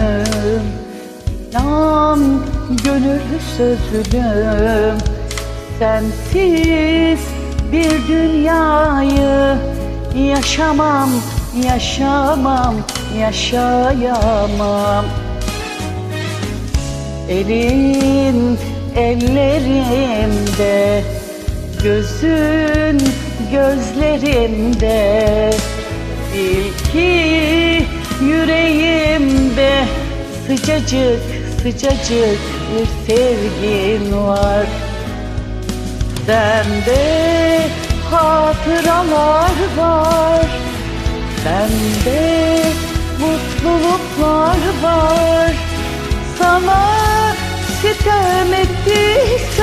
sözüm İnan gönül sözüm Sensiz bir dünyayı Yaşamam, yaşamam, yaşayamam. Elin ellerimde Gözün gözlerimde. Bil Sıcacık sıcacık bir sevgin var. Sende hatıralar var. Sende mutluluklar var. Sana sitem ettiysem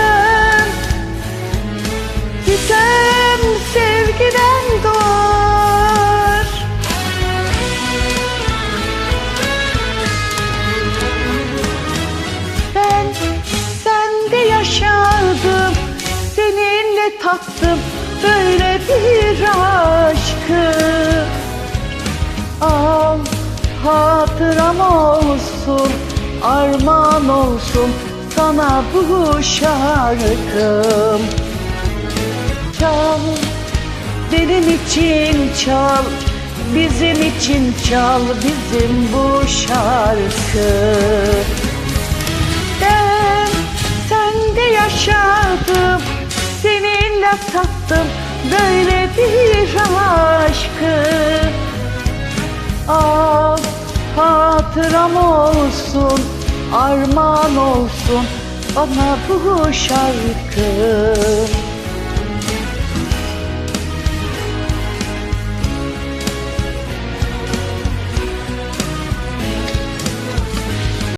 tattım böyle bir aşkı. Al hatıram olsun Armağan olsun sana bu şarkım. Çal benim için çal Bizim için çal bizim bu şarkı Seninle tattım böyle bir aşkı. Al hatıram olsun Armağan olsun bana bu şarkı